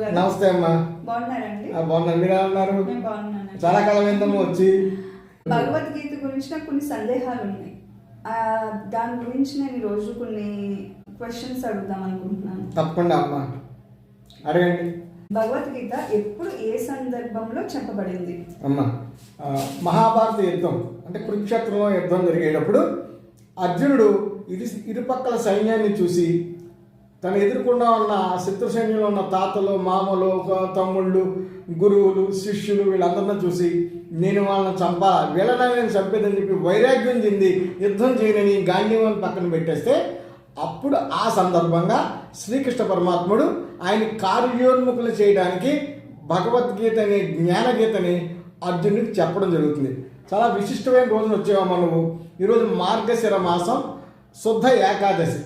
గారు. నమస్తే అమ్మా. బాగున్నారండి? బాగున్నాను మీరు ఉన్నారు? చాలా కాలం ఏందమ్మా వచ్చి. భగవద్గీత గురించి నాకు కొన్ని సందేహాలు ఉన్నాయి. దాని గురించి నేను ఈరోజు కొన్ని క్వశ్చన్స్ అడుగుదాం అనుకుంటున్నాను. తప్పకుండా అమ్మా. అడగండి. భగవద్గీత ఎప్పుడు ఏ సందర్భంలో చెప్పబడింది? అమ్మా మహాభారత యుద్ధం అంటే కురుక్షేత్రంలో యుద్ధం జరిగేటప్పుడు అర్జునుడు ఇరు ఇరుపక్కల సైన్యాన్ని చూసి తను ఎదుర్కొండా ఉన్న శత్రు సైన్యంలో ఉన్న తాతలు మామలు తమ్ముళ్ళు గురువులు శిష్యులు వీళ్ళందరినీ చూసి నేను వాళ్ళని చంపా వీళ్ళని నేను చంపేదని చెప్పి వైరాగ్యం చెంది యుద్ధం చేయనని గాంధీవాన్ని పక్కన పెట్టేస్తే అప్పుడు ఆ సందర్భంగా శ్రీకృష్ణ పరమాత్ముడు ఆయన కార్యోన్ముఖులు చేయడానికి భగవద్గీత అనే జ్ఞానగీతని అర్జునుడికి చెప్పడం జరుగుతుంది. చాలా విశిష్టమైన రోజున వచ్చేవా నువ్వు ఈరోజు మార్గశిర మాసం శుద్ధ ఏకాదశి.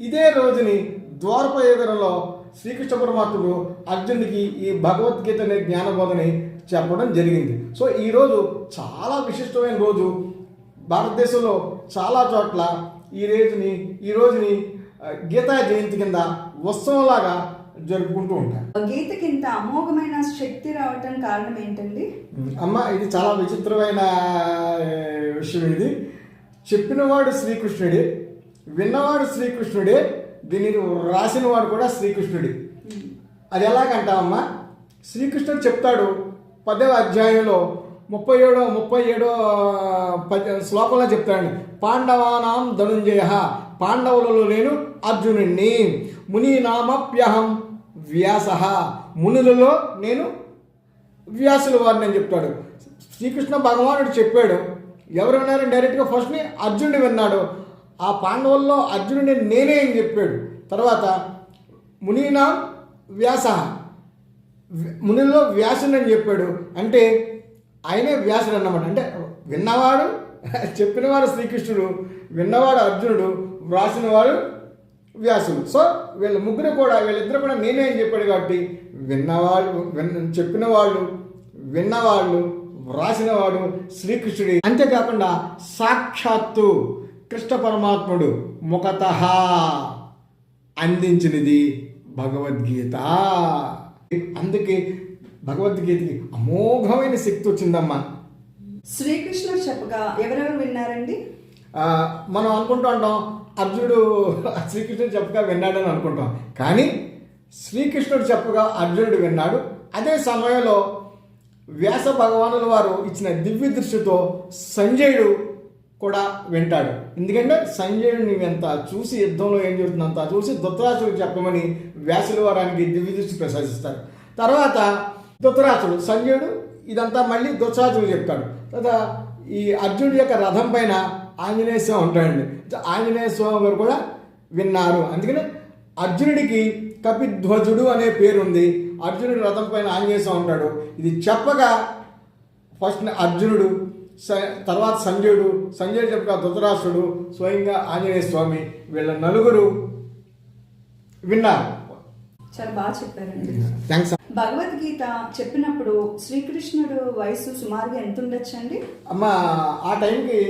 ఇదే రోజుని ద్వారపయోగంలో శ్రీకృష్ణ పరమాత్ముడు అర్జునుడికి ఈ భగవద్గీత అనే జ్ఞానబోధని చెప్పడం జరిగింది. సో ఈరోజు చాలా విశిష్టమైన రోజు. భారతదేశంలో చాలా చోట్ల ఈ రోజుని ఈ రోజుని గీతా జయంతి కింద ఉత్సవంలాగా జరుపుకుంటూ ఉంటారు. గీతకి ఇంత అమోఘమైన శక్తి రావటం కారణం ఏంటండి? అమ్మ ఇది చాలా విచిత్రమైన విషయం ఇది. చెప్పినవాడు శ్రీకృష్ణుడే విన్నవాడు శ్రీకృష్ణుడే దీనిని రాసినవాడు కూడా శ్రీకృష్ణుడి. అది ఎలాగంటావమ్మా? శ్రీకృష్ణుడు చెప్తాడు పదవ అధ్యాయంలో ముప్పై ఏడో ముప్పై ఏడో పద శ్లోకంలో చెప్తాడు పాండవానాం ధనుంజయ పాండవులలో నేను అర్జునుణ్ణి. ముని నామప్యహం వ్యాస మునులలో నేను వ్యాసుల వారిని అని చెప్తాడు. శ్రీకృష్ణ భగవానుడు చెప్పాడు ఎవరు విన్నారని డైరెక్ట్గా ఫస్ట్ని అర్జునుడు విన్నాడు. ఆ పాండవుల్లో అర్జునుడిని నేనే అని చెప్పాడు. తర్వాత మునీనా వ్యాస మునిలో వ్యాసుని అని చెప్పాడు. అంటే ఆయనే వ్యాసుడు అన్నమాట. అంటే విన్నవాడు చెప్పినవాడు శ్రీకృష్ణుడు విన్నవాడు అర్జునుడు వ్రాసినవాడు వ్యాసుడు. సో వీళ్ళ ముగ్గురు కూడా వీళ్ళిద్దరు కూడా నేనే అని చెప్పాడు కాబట్టి విన్నవాళ్ళు విన్న చెప్పిన వాళ్ళు విన్నవాళ్ళు వ్రాసినవాడు శ్రీకృష్ణుడి. అంతేకాకుండా సాక్షాత్తు కృష్ణ పరమాత్ముడు ముఖత అందించినది భగవద్గీత. అందుకే భగవద్గీతకి అమోఘమైన శక్తి వచ్చిందమ్మా. శ్రీకృష్ణుడు చెప్పగా ఎవరెవరు విన్నారండి? మనం అనుకుంటూ ఉంటాం అర్జునుడు శ్రీకృష్ణుడు చెప్పగా విన్నాడని అనుకుంటాం. కానీ శ్రీకృష్ణుడు చెప్పగా అర్జునుడు విన్నాడు. అదే సమయంలో వ్యాస భగవానుల వారు ఇచ్చిన దివ్య దృష్టితో సంజయుడు కూడా వింటాడు. ఎందుకంటే సంజయుడు నీవెంత చూసి యుద్ధంలో ఏం జరుగుతుందంత చూసి ధృతరాష్ట్రుడికి చెప్పమని వ్యాసుల వారానికి దివ్య దృష్టి తర్వాత ధృతరాష్ట్రుడు సంజయుడు ఇదంతా మళ్ళీ ధృతరాష్ట్రుడు చెప్తాడు. తర్వాత ఈ అర్జునుడి యొక్క రథం పైన ఆంజనేయ స్వామి ఉంటాడండి. ఆంజనేయ స్వామి గారు కూడా విన్నారు. అందుకని అర్జునుడికి కపిధ్వజుడు అనే పేరు ఉంది. అర్జునుడి రథం పైన ఆంజనేయ స్వామి ఉంటాడు. ఇది చెప్పగా ఫస్ట్ అర్జునుడు తర్వాత సంజయుడు సంజయుడు చెప్పగా ధృతరాష్ట్రుడు స్వయంగా ఆంజనేయ స్వామి వీళ్ళ నలుగురు విన్నారు. చాలా బాగా చెప్పారండి. భగవద్గీత చెప్పినప్పుడు శ్రీకృష్ణుడు వయసు సుమారుగా ఎంత ఉండొచ్చండి అమ్మ ఆ టైంకి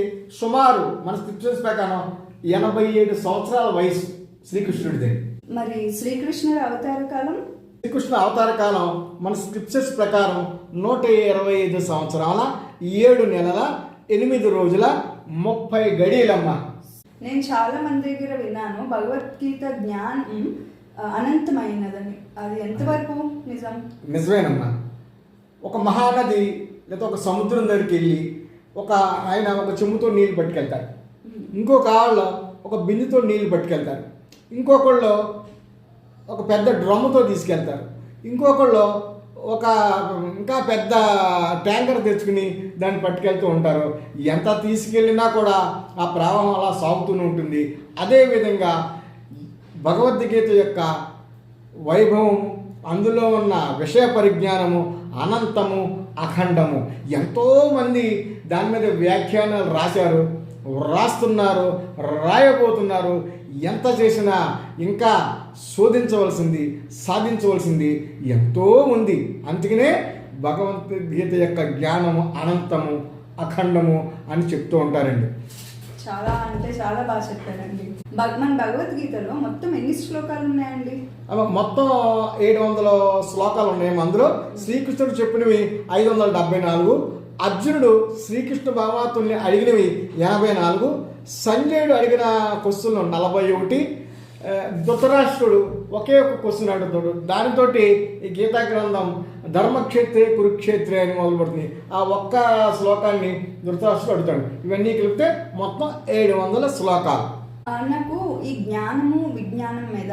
సుమారు మన స్క్రిప్చర్స్ ప్రకారం ఎనభై ఏడు సంవత్సరాల వయసు శ్రీకృష్ణుడిది. మరి శ్రీకృష్ణుడు అవతార కాలం? శ్రీకృష్ణ అవతార కాలం మన స్క్రిప్చర్స్ ప్రకారం నూట ఇరవై ఐదు సంవత్సరాల ఏడు నెలల ఎనిమిది రోజుల ముప్పై గడియలమ్మ. నేను చాలా మంది దగ్గర విన్నాను. భగవద్గీత జ్ఞానం అనంతమైనదని. అది ఎంతవరకు నిజం? నిజమేనమ్మా. ఒక మహానది లేదా ఒక సముద్రం దగ్గరికి వెళ్ళి ఒక ఆయన ఒక చెంబుతో నీళ్ళు పట్టుకెళ్తారు. ఇంకొక వాళ్ళు ఒక బిందుతో నీళ్ళు పట్టుకెళ్తారు. ఇంకొకళ్ళు ఒక పెద్ద డ్రమ్ముతో తీసుకెళ్తారు. ఇంకొకళ్ళు ఒక ఇంకా పెద్ద ట్యాంకర్ తెచ్చుకుని దాన్ని పట్టుకెళ్తూ ఉంటారు. ఎంత తీసుకెళ్ళినా కూడా ఆ ప్రవాహం అలా సాగుతూనే ఉంటుంది. అదేవిధంగా భగవద్గీత యొక్క వైభవం అందులో ఉన్న విషయ పరిజ్ఞానము అనంతము అఖండము. ఎంతోమంది దాని మీద వ్యాఖ్యానాలు రాశారు. రాస్తున్నారు రాయబోతున్నారు. ఎంత చేసినా ఇంకా శోధించవలసింది సాధించవలసింది ఎంతో ఉంది. అందుకనే భగవద్గీత యొక్క జ్ఞానము అనంతము అఖండము అని చెప్తూ ఉంటారండి. చాలా అంటే చాలా బాగా చెప్పారండి. మన భగవద్గీతలో మొత్తం ఎన్ని శ్లోకాలు ఉన్నాయండి? మొత్తం ఏడు వందల శ్లోకాలు ఉన్నాయి. అందులో శ్రీకృష్ణుడు చెప్పినవి ఐదు వందల డెబ్బై నాలుగు అర్జునుడు శ్రీకృష్ణ భగవాతుల్ని అడిగినవి ఎనభై నాలుగు సంజయుడు అడిగిన క్వశ్చన్లు నలభై ఒకటి ధృతరాష్ట్రుడు ఒకే ఒక క్వశ్చన్ అడుగుతాడు. దానితో ఈ గీతా గ్రంథం ధర్మక్షేత్రే కురుక్షేత్రే అని మొదలుపడుతుంది. ఆ ఒక్క శ్లోకాన్ని ధృతరాష్ట్రుడు అడుగుతాడు. ఇవన్నీ కలిపితే మొత్తం ఏడు వందల శ్లోకాలు నాకు ఈ జ్ఞానము విజ్ఞానం మీద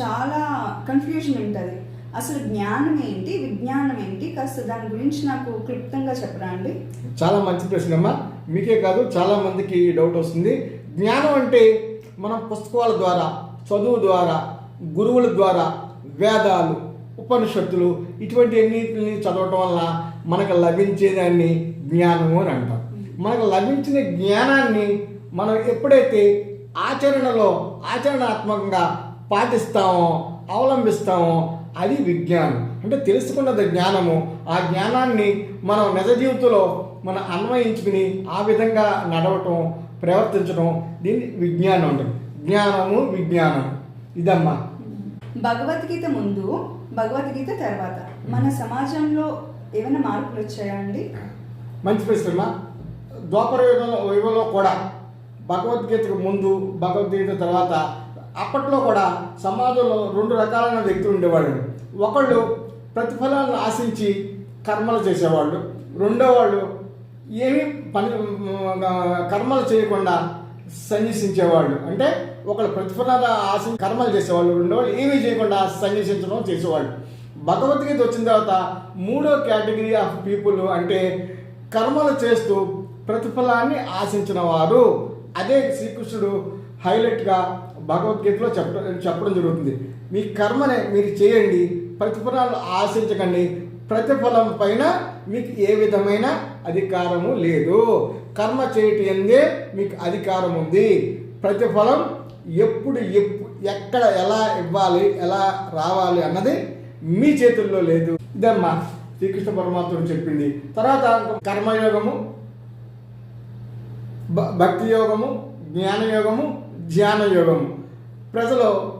చాలా కన్ఫ్యూజన్ ఉంటుంది. అసలు జ్ఞానం ఏంటి విజ్ఞానం ఏంటి? కాస్త దాని గురించి నాకు క్లుప్తంగా చెప్పరా అండి? చాలా మంచి ప్రశ్న అమ్మా. మీకే కాదు చాలా మందికి డౌట్ వస్తుంది. జ్ఞానం అంటే మనం పుస్తకాల ద్వారా చదువు ద్వారా గురువుల ద్వారా వేదాలు ఉపనిషత్తులు ఇటువంటి అన్నింటిని చదవటం వల్ల మనకు లభించేదాన్ని జ్ఞానము అని అంటాం మనకు లభించిన జ్ఞానాన్ని మనం ఎప్పుడైతే ఆచరణలో ఆచరణాత్మకంగా పాటిస్తామో అవలంబిస్తామో అది విజ్ఞానం. అంటే తెలుసుకున్నది జ్ఞానము. ఆ జ్ఞానాన్ని మనం నిజ జీవితంలో మనం అన్వయించుకుని ఆ విధంగా నడవటం ప్రవర్తించడం దీన్ని విజ్ఞానం అంటారు. జ్ఞానము విజ్ఞానం ఇదమ్మా. భగవద్గీత ముందు భగవద్గీత తర్వాత. మన సమాజంలో ఏమైనా మార్పులు వచ్చాయా అండి? మంచి ప్రశ్న ద్వాపర యుగంలో యుగంలో కూడా భగవద్గీతకు ముందు భగవద్గీత తర్వాత అప్పట్లో కూడా సమాజంలో రెండు రకాలైన వ్యక్తులు ఉండేవాళ్ళు. ఒకళ్ళు ప్రతిఫలాలను ఆశించి కర్మలు చేసేవాళ్ళు. రెండో వాళ్ళు ఏమీ పని కర్మలు చేయకుండా సన్యసించేవాళ్ళు. అంటే ఒకళ్ళు ప్రతిఫలాల ఆశ కర్మలు చేసేవాళ్ళు రెండో వాళ్ళు ఏమీ చేయకుండా సన్యసించడం చేసేవాళ్ళు. భగవద్గీత వచ్చిన తర్వాత మూడో కేటగిరీ ఆఫ్ పీపుల్ అంటే కర్మలు చేస్తూ ప్రతిఫలాన్ని ఆశించిన వారు అదే శ్రీకృష్ణుడు హైలైట్గా భగవద్గీతలో చెప్పడం చెప్పడం జరుగుతుంది. మీ కర్మనే మీరు చేయండి ప్రతిఫలాలు ఆశించకండి ప్రతిఫలం పైన మీకు ఏ విధమైన అధికారము లేదు. కర్మ చేయటం ఎందే మీకు అధికారం ఉంది ప్రతిఫలం ఎప్పుడు ఎప్పు ఎక్కడ ఎలా ఇవ్వాలి ఎలా రావాలి అన్నది మీ చేతుల్లో లేదు. ఇదమ్మా శ్రీకృష్ణ పరమాత్ముడు చెప్పింది. తర్వాత కర్మయోగము భ- భక్తి యోగము జ్ఞానయోగము ధ్యాన యోగము. ప్రజలు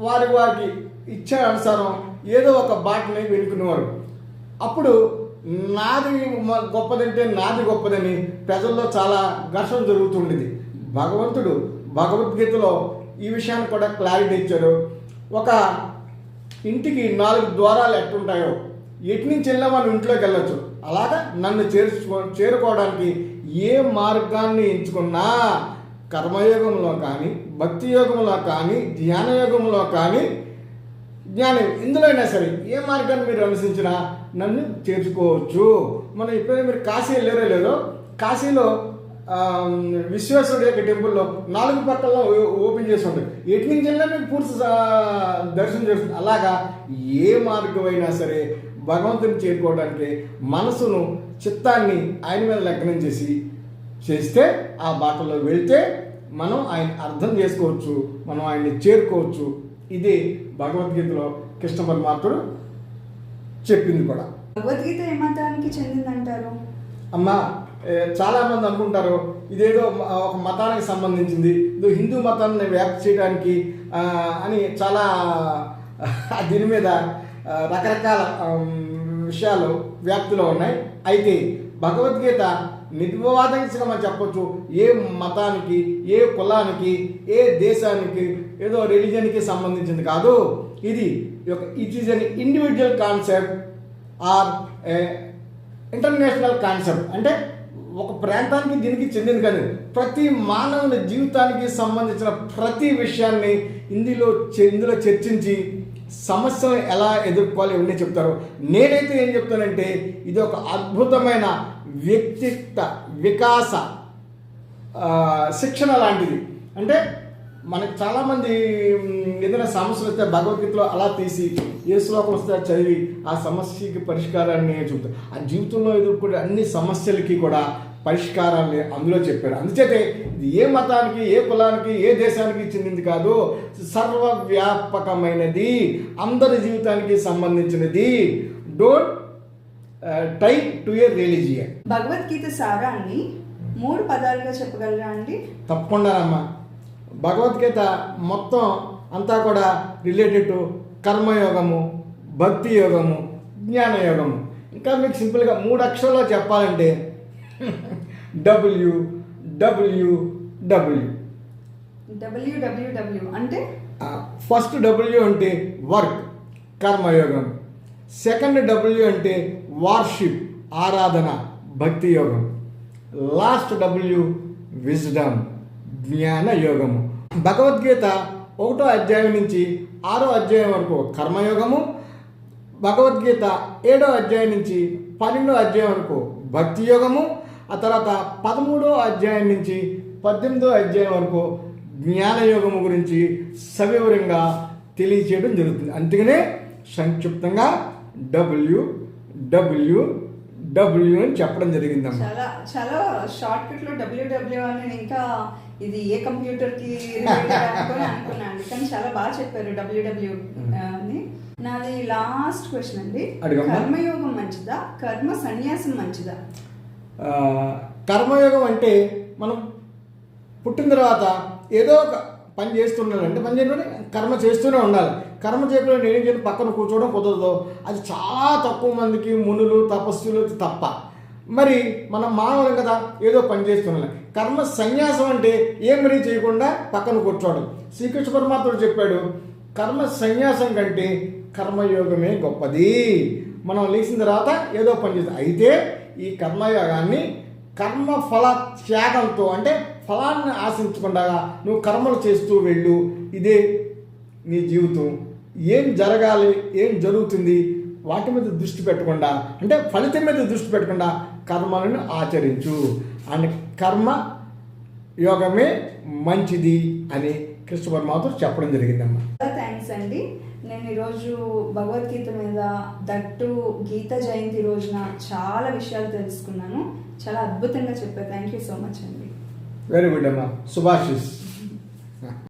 వారి వారికి ఇచ్చే అనుసారం ఏదో ఒక బాటని వెనుకునేవారు. అప్పుడు నాది గొప్పదంటే నాది గొప్పదని ప్రజల్లో చాలా ఘర్షణ జరుగుతుండేది భగవంతుడు భగవద్గీతలో ఈ విషయాన్ని కూడా క్లారిటీ ఇచ్చారు. ఒక ఇంటికి నాలుగు ద్వారాలు ఎట్టుంటాయో ఎటు నుంచి వెళ్ళినా మనం ఇంట్లోకి వెళ్ళొచ్చు. అలాగా నన్ను చేర్చుకో చేరుకోవడానికి ఏ మార్గాన్ని ఎంచుకున్నా కర్మయోగంలో కానీ భక్తి యోగంలో కానీ ధ్యాన యోగంలో కానీ జ్ఞానం ఇందులో అయినా సరే ఏ మార్గాన్ని మీరు అనుసరించినా నన్ను చేర్చుకోవచ్చు. మనం ఎప్పుడైనా మీరు కాశీ వెళ్ళారో లేదో కాశీలో విశ్వేశ్వరుడు యొక్క టెంపుల్లో నాలుగు పక్కల ఓపెన్ చేసి ఉంటుంది ఎటు నుంచి వెళ్ళినా మీకు పూర్తి దర్శనం చేస్తుంది అలాగా ఏ మార్గం అయినా సరే భగవంతుని చేరుకోవడానికి మనసును చిత్తాన్ని ఆయన మీద లగ్నం చేసి చేస్తే ఆ బాటలో వెళ్తే మనం ఆయన అర్థం చేసుకోవచ్చు మనం ఆయన్ని చేరుకోవచ్చు. ఇది భగవద్గీతలో కృష్ణ పరమాత్ముడు చెప్పింది కూడా. భగవద్గీత ఏ మతానికి చెందిందంటారు? అమ్మ చాలామంది అనుకుంటారు ఇదేదో ఒక మతానికి సంబంధించింది ఇది హిందూ మతాన్ని వ్యాప్తి చేయడానికి అని చాలా దీని మీద రకరకాల విషయాలు వ్యాప్తిలో ఉన్నాయి. అయితే భగవద్గీత నిర్వాదంగా మనం చెప్పొచ్చు. ఏ మతానికి ఏ కులానికి ఏ దేశానికి ఏదో రిలీజన్కి సంబంధించింది కాదు. ఇది it is an individual concept or international concept అంటే ఒక ప్రాంతానికి దీనికి చెందింది కాదు ప్రతి మానవుని జీవితానికి సంబంధించిన ప్రతి విషయాన్ని ఇందులో ఇందులో చర్చించి సమస్యలను ఎలా ఎదుర్కోవాలి ఇవన్నీ చెప్తారు. నేనైతే ఏం చెప్తానంటే ఇది ఒక అద్భుతమైన వ్యక్తిత్వ వికాస శిక్షణ లాంటిది. అంటే మనకు చాలామంది ఏదైనా సమస్యలు వస్తే భగవద్గీతలో అలా తీసి ఏ శ్లోకం వస్తే చదివి ఆ సమస్యకి పరిష్కారాన్ని చెబుతారు ఆ జీవితంలో ఎదుర్కొనే అన్ని సమస్యలకి కూడా పరిష్కారాన్ని అందులో చెప్పారు. అందుచేతే ఇది ఏ మతానికి ఏ కులానికి ఏ దేశానికి చెందింది కాదు సర్వవ్యాపకమైనది అందరి జీవితానికి సంబంధించినది. Don't tie to a religion Bhagavad Gita సారాన్ని మూడు పదాలుగా చెప్పగలరా అండి? తప్పకుండా అమ్మా భగవద్గీత మొత్తం అంతా కూడా రిలేటెడ్ టు కర్మయోగము భక్తి యోగము జ్ఞాన యోగము. ఇంకా మీకు సింపుల్గా మూడు అక్షరాల్లో చెప్పాలంటే W W W W W W అంటే? ఫస్ట్ డబ్ల్యూ అంటే వర్క్ కర్మయోగం. సెకండ్ డబ్ల్యూ అంటే వార్షిప్ ఆరాధన భక్తి యోగం. లాస్ట్ డబ్ల్యూ విజ్డమ్ జ్ఞాన యోగము. భగవద్గీత ఒకటో అధ్యాయం నుంచి ఆరో అధ్యాయం వరకు కర్మయోగము భగవద్గీత ఏడో అధ్యాయం నుంచి పన్నెండో అధ్యాయం వరకు భక్తి యోగము. ఆ తర్వాత పదమూడో అధ్యాయం నుంచి పద్దెనిమిదో అధ్యాయం వరకు జ్ఞానయోగము గురించి సవివరంగా తెలియచేయడం జరుగుతుంది. అందుకనే సంక్షిప్తంగా డబ్ల్యూ డబ్ల్యూ డబ్ల్యూ అని చెప్పడం జరిగిందమ్మా. చాలా చాలా షార్ట్ కట్ డబ్ల్యూడబ్ల్యూ అని ఇంకా ఇది ఏ కంప్యూటర్కి related అనుకొని అనుకున్నాను కానీ చాలా బాగా చెప్పారు డబ్ల్యూడబ్ల్యూ అని నాది లాస్ట్ క్వశ్చన్ అండి. కర్మయోగం మంచిదా? కర్మ సన్యాసం మంచిదా? కర్మయోగం అంటే మనం పుట్టిన తర్వాత ఏదో ఒక పని చేస్తున్నాడు అంటే పని చేయడం కర్మ చేస్తూనే ఉండాలి. కర్మ చేయకుండా నేనేం చేయను? పక్కన కూర్చోవడం కుదరదు. అది చాలా తక్కువ మందికి మునులు తపస్సులు తప్ప. మరి మనం మానవులం కదా ఏదో పని చేస్తున్నాం. కర్మ సన్యాసం అంటే ఏం మరీ చేయకుండా పక్కన కూర్చోవడం. శ్రీకృష్ణ పరమాత్ముడు చెప్పాడు కర్మ సన్యాసం కంటే కర్మయోగమే గొప్పది. మనం లేచిన తర్వాత ఏదో పని చేస్తాం. అయితే ఈ కర్మయోగాన్ని కర్మ ఫల త్యాగంతో అంటే ఫలాన్ని ఆశించకుండా నువ్వు కర్మలు చేస్తూ వెళ్ళు. ఇదే నీ జీవితం. ఏం జరగాలి ఏం జరుగుతుంది వాటి మీద దృష్టి పెట్టకుండా అంటే ఫలితం మీద దృష్టి పెట్టకుండా కర్మలను ఆచరించు. అండ్ కర్మ యోగమే మంచిది అని కృష్ణ పరమాత్మ చెప్పడం జరిగిందమ్మా. థ్యాంక్స్ అండి. నేను ఈరోజు భగవద్గీత మీద దట్టు గీత జయంతి రోజున చాలా విషయాలు తెలుసుకున్నాను. చాలా అద్భుతంగా చెప్పారు. థ్యాంక్ యూ సో మచ్ అండి. వెరీ గుడ్ అమ్మా. సుభాషిస్